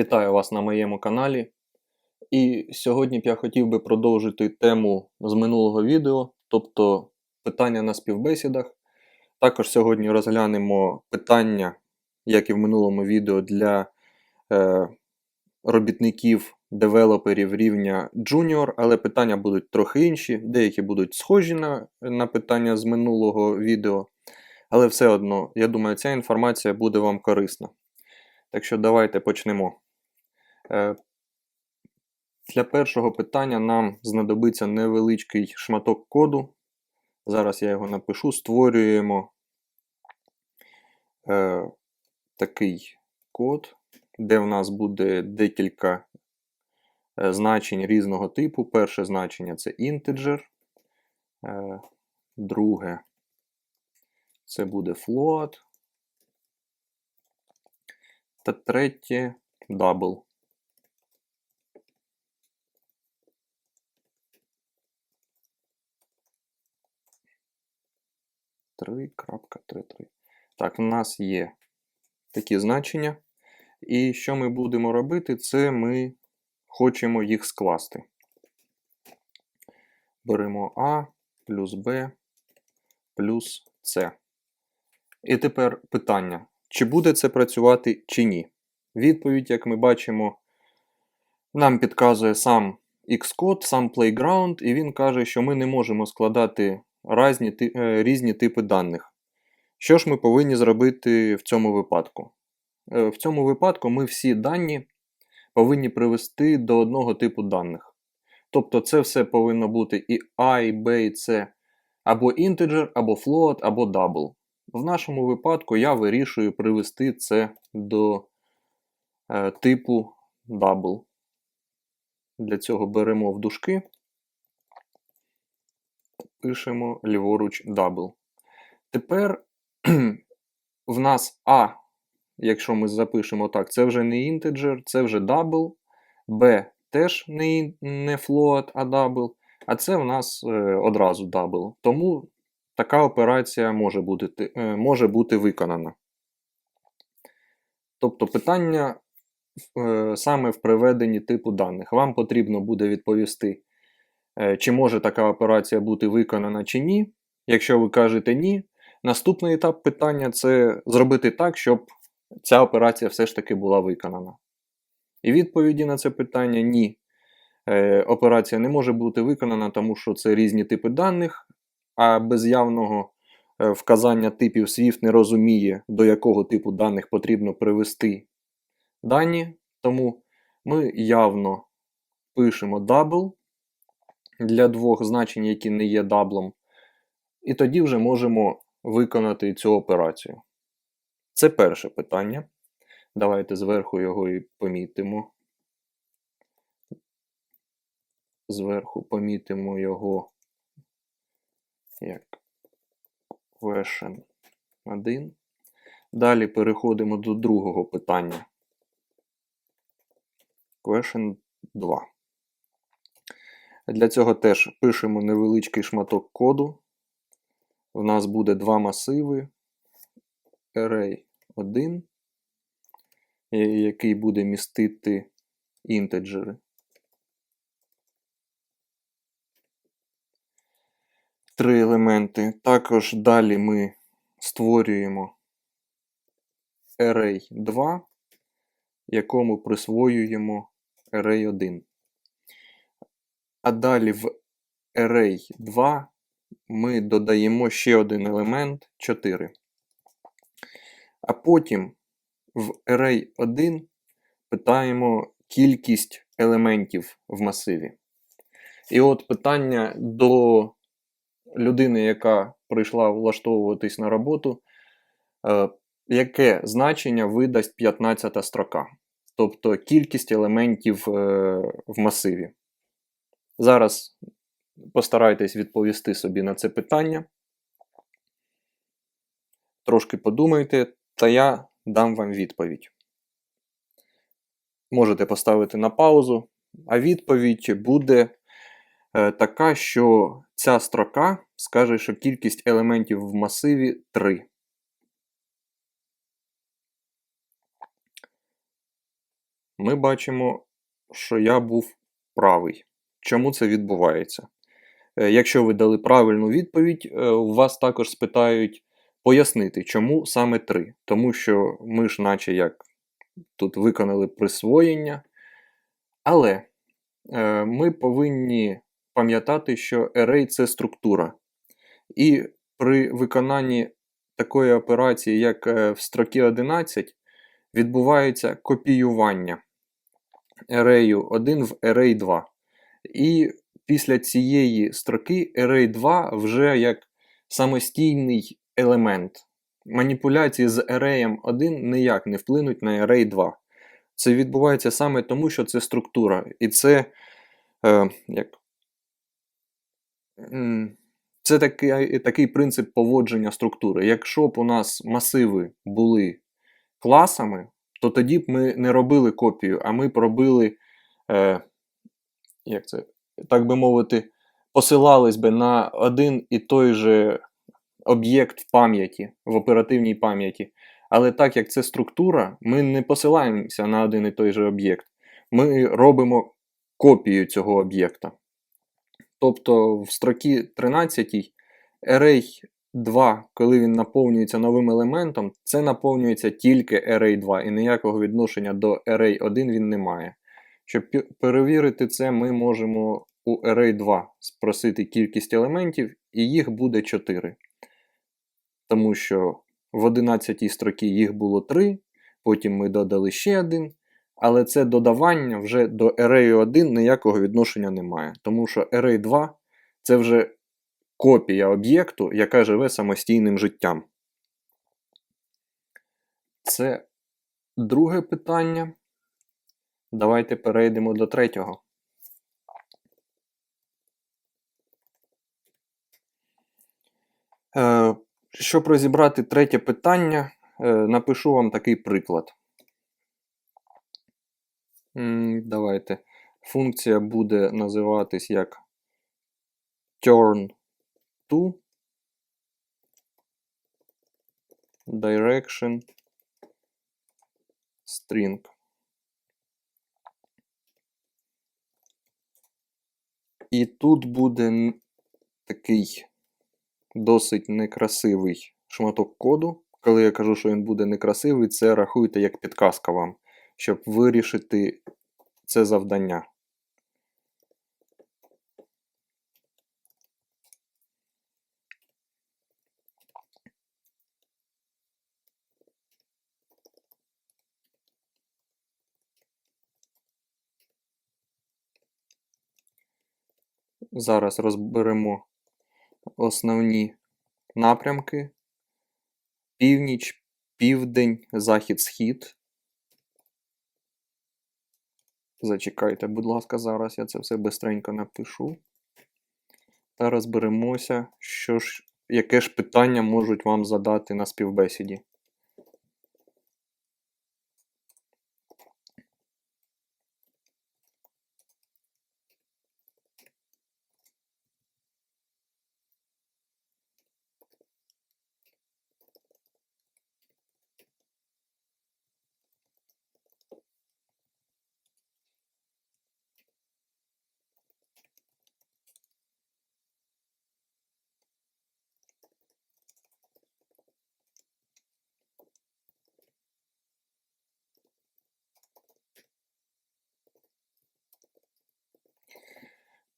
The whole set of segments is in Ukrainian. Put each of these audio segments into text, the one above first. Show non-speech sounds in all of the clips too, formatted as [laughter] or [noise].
Вітаю вас на моєму каналі. І сьогодні б я хотів би продовжити тему з минулого відео, тобто питання на співбесідах. Також сьогодні розглянемо питання, як і в минулому відео, для е, робітників, девелоперів рівня Junior, але питання будуть трохи інші, деякі будуть схожі на, на питання з минулого відео. Але все одно, я думаю, ця інформація буде вам корисна. Так що давайте почнемо. Е, Для першого питання нам знадобиться невеличкий шматок коду. Зараз я його напишу. Створюємо е, такий код, де в нас буде декілька е, значень різного типу. Перше значення це integer, е, друге це буде float. Та третє double. Три крапка три три. Так, в нас є такі значення. І що ми будемо робити, це ми хочемо їх скласти. Беремо А плюс Б плюс С. І тепер питання, чи буде це працювати чи ні. Відповідь, як ми бачимо, нам підказує сам Xcode, сам Playground, і він каже, що ми не можемо складати різні, різні типи даних. Що ж ми повинні зробити в цьому випадку? Е, в цьому випадку ми всі дані повинні привести до одного типу даних. Тобто це все повинно бути і A, і B, і C, або integer, або float, або double. В нашому випадку я вирішую привести це до е, типу double. Для цього беремо в дужки, пишемо ліворуч double. Тепер [clears throat] в нас А, якщо ми запишемо так, це вже не integer, це вже double, B теж не не float, а double, а це в нас е, одразу double. Тому така операція може бути, е, може бути виконана. Тобто питання е, саме в приведенні типу даних. Вам потрібно буде відповісти, чи може така операція бути виконана чи ні. Якщо ви кажете ні, наступний етап питання це зробити так, щоб ця операція все ж таки була виконана. І відповіді на це питання ні. Операція не може бути виконана, тому що це різні типи даних, а без явного е, вказання типів Swift не розуміє, до якого типу даних потрібно привести дані. Тому ми явно пишемо double для двох значень, які не є даблом. І тоді вже можемо виконати цю операцію. Це перше питання. Давайте зверху його і помітимо. Зверху помітимо його як question 1. Далі переходимо до другого питання. Question 2. Для цього теж пишемо невеличкий шматок коду. У нас буде два масиви. Array 1, який буде містити інтеджери. три елементи. Також далі ми створюємо array 2, якому присвоюємо array 1. А далі в array 2 ми додаємо ще один елемент 4. А потім в array 1 питаємо кількість елементів в масиві. І от питання до людини, яка прийшла влаштовуватись на роботу, е, яке значення видасть 15 строка, тобто кількість елементів е, в масиві. Зараз постарайтесь відповісти собі на це питання. Трошки подумайте, та я дам вам відповідь. Можете поставити на паузу, а відповідь буде Е, така, що ця строка скаже, що кількість елементів в масиві 3. ми бачимо, що я був правий. Чому це відбувається? Е, Якщо ви дали правильну відповідь, е, у вас також спитають пояснити, чому саме 3. Тому що ми ж, наче як тут виконали присвоєння. Але е, ми повинні пам'ятати, що array – це структура. І при виконанні такої операції, як е, в строкі 11, відбувається копіювання array 1 в array 2. І після цієї строки array 2 вже як самостійний елемент. Маніпуляції з array 1 ніяк не вплинуть на array 2. Це відбувається саме тому, що це структура. І це е, як, це такий, такий принцип поводження структури. Якщо б у нас масиви були класами, то тоді б ми не робили копію, а ми б робили, е, як це, так би мовити, посилались би на один і той же об'єкт в пам'яті, в оперативній пам'яті. Але так як це структура, ми не посилаємося на один і той же об'єкт. Ми робимо копію цього об'єкта. Тобто в строкі 13 array 2, коли він наповнюється новим елементом, це наповнюється тільки array 2 і ніякого відношення до array 1 він не має. Щоб перевірити це, ми можемо у array 2 спросити кількість елементів, і їх буде 4. Тому що в 11 строкі їх було 3, потім ми додали ще один. Але це додавання вже до array 1 ніякого відношення не має. Тому що array 2 це вже копія об'єкту, яка живе самостійним життям. Це друге питання. Давайте перейдемо до третього. Е, Щоб розібрати третє питання, е, напишу вам такий приклад. Давайте. Функція буде називатись як turn to direction string. І тут буде такий досить некрасивий шматок коду. Коли я кажу, що він буде некрасивий, це рахуйте як підказка вам, щоб вирішити це завдання. Зараз розберемо основні напрямки: північ, південь, захід, схід. Зачекайте, будь ласка, зараз я це все бистренько напишу. Та розберемося, що ж, яке ж питання можуть вам задати на співбесіді.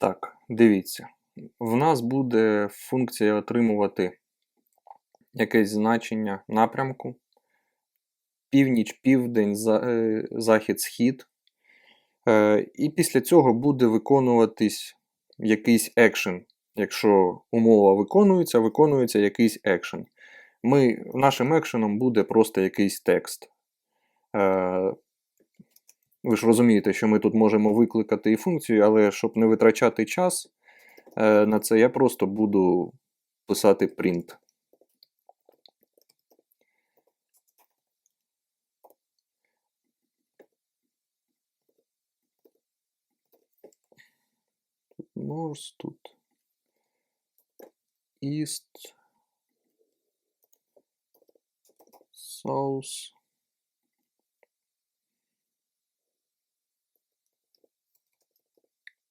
Так, дивіться. В нас буде функція отримувати якесь значення напрямку. Північ, південь, е, захід, схід. Е, І після цього буде виконуватись якийсь екшен. Якщо умова виконується, виконується якийсь екшен. Ми, нашим екшеном буде просто якийсь текст. Ви ж розумієте, що ми тут можемо викликати і функцію, але щоб не витрачати час е, на це, я просто буду писати print. Тут North, тут East, South.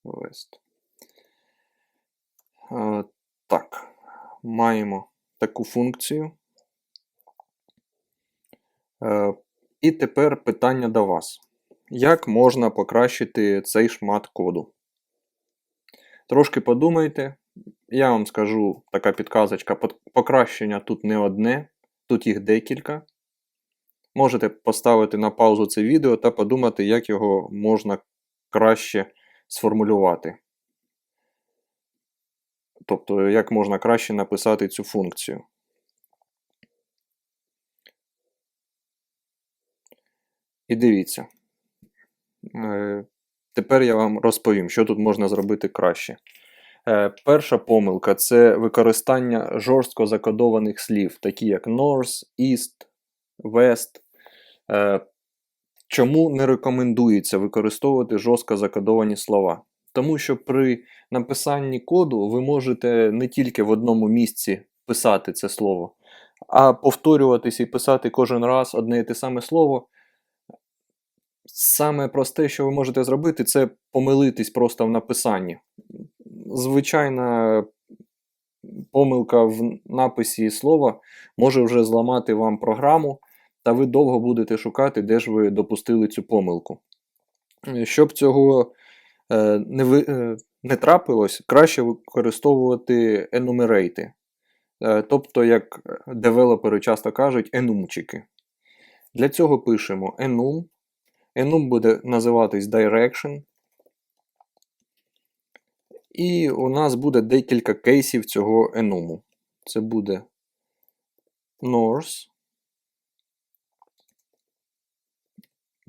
West. Е, так, маємо таку функцію. Е, і тепер питання до вас. Як можна покращити цей шмат коду? Трошки подумайте, я вам скажу така підказочка, покращення тут не одне, тут їх декілька. Можете поставити на паузу це відео та подумати, як його можна краще сформулювати. Тобто, як можна краще написати цю функцію. І дивіться. Е, тепер я вам розповім, що тут можна зробити краще. Е, перша помилка це використання жорстко закодованих слів, такі як North, East, West. Чому не рекомендується використовувати жорстко закодовані слова? Тому що при написанні коду ви можете не тільки в одному місці писати це слово, а повторюватись і писати кожен раз одне і те саме слово. Саме просте, що ви можете зробити, це помилитись просто в написанні. Звичайна помилка в написі слова може вже зламати вам програму, та ви довго будете шукати, де ж ви допустили цю помилку. Щоб цього е, не ви, е, не трапилось, краще використовувати енумерейти. Е, тобто, як девелопери часто кажуть, енумчики. Для цього пишемо enum. Enum буде називатись Direction. І у нас буде декілька кейсів цього enum. Це буде North.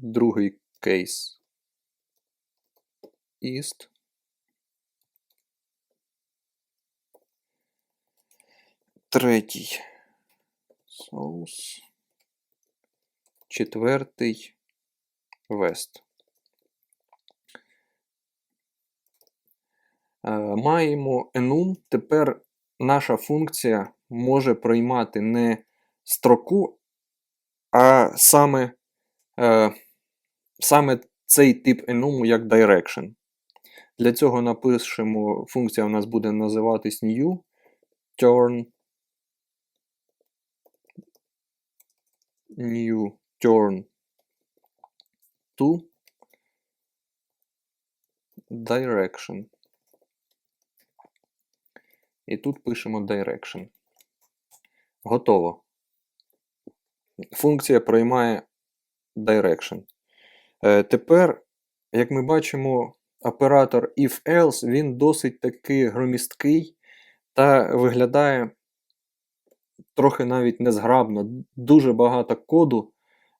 Другий кейс East. Третій South. Четвертий West. Е, маємо enum. Тепер наша функція може приймати не строку, а саме е, саме цей тип enum як direction. Для цього напишемо, функція у нас буде називатись new turn new turn to direction. І тут пишемо direction. Готово. Функція приймає direction. Е, Тепер, як ми бачимо, оператор if-else він досить таки громісткий та виглядає трохи навіть незграбно. Дуже багато коду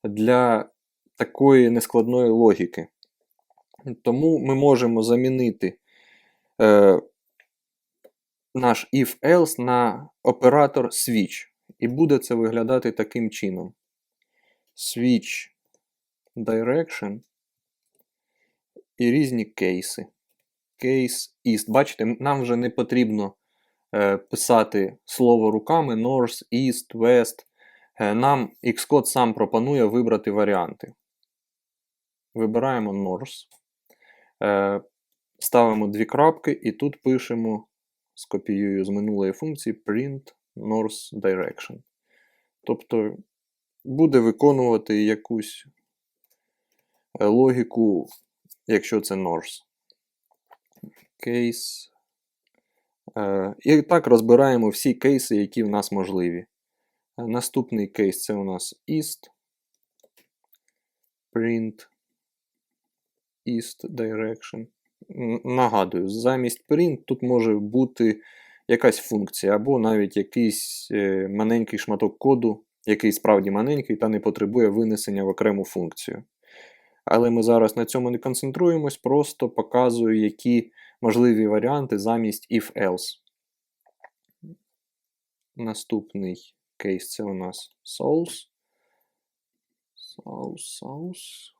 для такої нескладної логіки. Тому ми можемо замінити е, наш if-else на оператор switch. І буде це виглядати таким чином. Switch direction і різні кейси. Case East. Бачите, нам вже не потрібно е, писати слово руками North, East, West. Е, нам Xcode сам пропонує вибрати варіанти. Вибираємо North. Е, ставимо дві крапки, і тут пишемо скопіюю з минулої функції print north direction. Тобто буде виконувати якусь логіку, якщо це north. Case. Е, і так розбираємо всі кейси, які в нас можливі. Е, наступний кейс це у нас east. Print east direction. Нагадую, замість print тут може бути якась функція, або навіть якийсь е, маленький шматок коду, який справді маленький та не потребує винесення в окрему функцію. Але ми зараз на цьому не концентруємось, просто показую, які можливі варіанти замість if-else. Наступний кейс це у нас source. Source, source.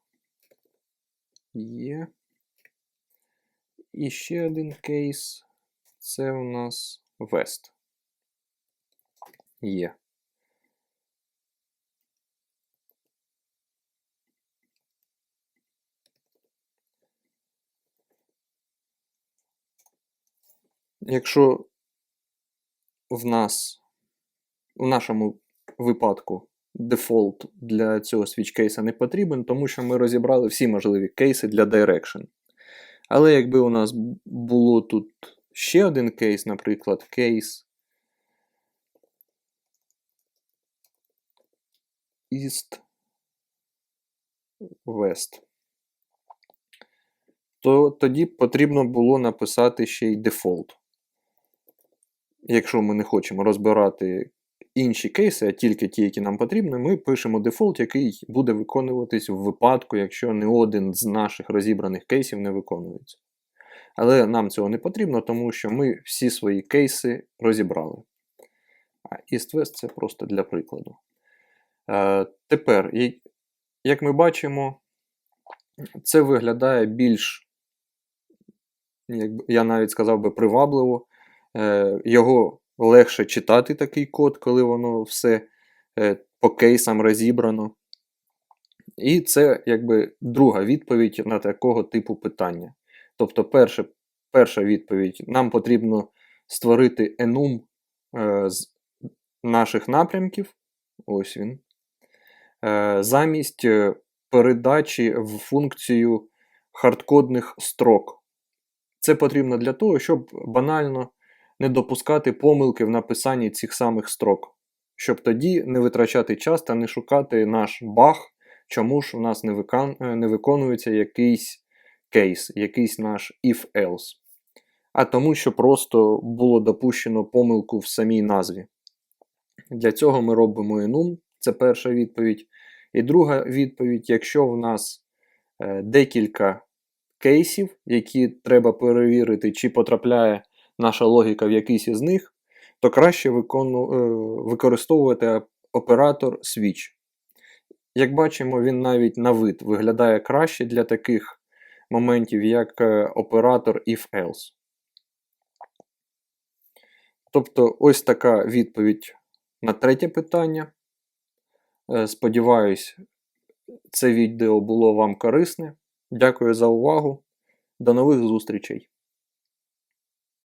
Є. І ще один кейс це у нас West. Є. якщо в нас, в нашому випадку, дефолт для цього свіч-кейса не потрібен, тому що ми розібрали всі можливі кейси для Direction. Але якби у нас було тут ще один кейс, наприклад, кейс East West, то тоді потрібно було написати ще й дефолт. Якщо ми не хочемо розбирати інші кейси, а тільки ті, які нам потрібні, ми пишемо дефолт, який буде виконуватись в випадку, якщо не один з наших розібраних кейсів не виконується. Але нам цього не потрібно, тому що ми всі свої кейси розібрали. А East-West це просто для прикладу. Е, тепер, як ми бачимо, це виглядає більш, якби я навіть сказав би, привабливо. Е, його легше читати такий код, коли воно все е, по кейсам розібрано. І це якби друга відповідь на такого типу питання. Тобто, перше, перша відповідь: нам потрібно створити enum е, з наших напрямків. Ось він. Замість передачі в функцію хардкодних строк. Це потрібно для того, щоб банально не допускати помилки в написанні цих самих строк, щоб тоді не витрачати час та не шукати наш баг, чому ж у нас не, викан... е, не виконується якийсь кейс, якийсь наш if-else. А тому, що просто було допущено помилку в самій назві. Для цього ми робимо enum, це перша відповідь. І друга відповідь, якщо в нас е, декілька кейсів, які треба перевірити, чи потрапляє наша логіка в якийсь із них, то краще викону, е, використовувати оператор switch. Як бачимо, він навіть на вид виглядає краще для таких моментів, як е, оператор if-else. Тобто, ось така відповідь на третє питання. Е, Сподіваюсь, це відео було вам корисне. Дякую за увагу. До нових зустрічей!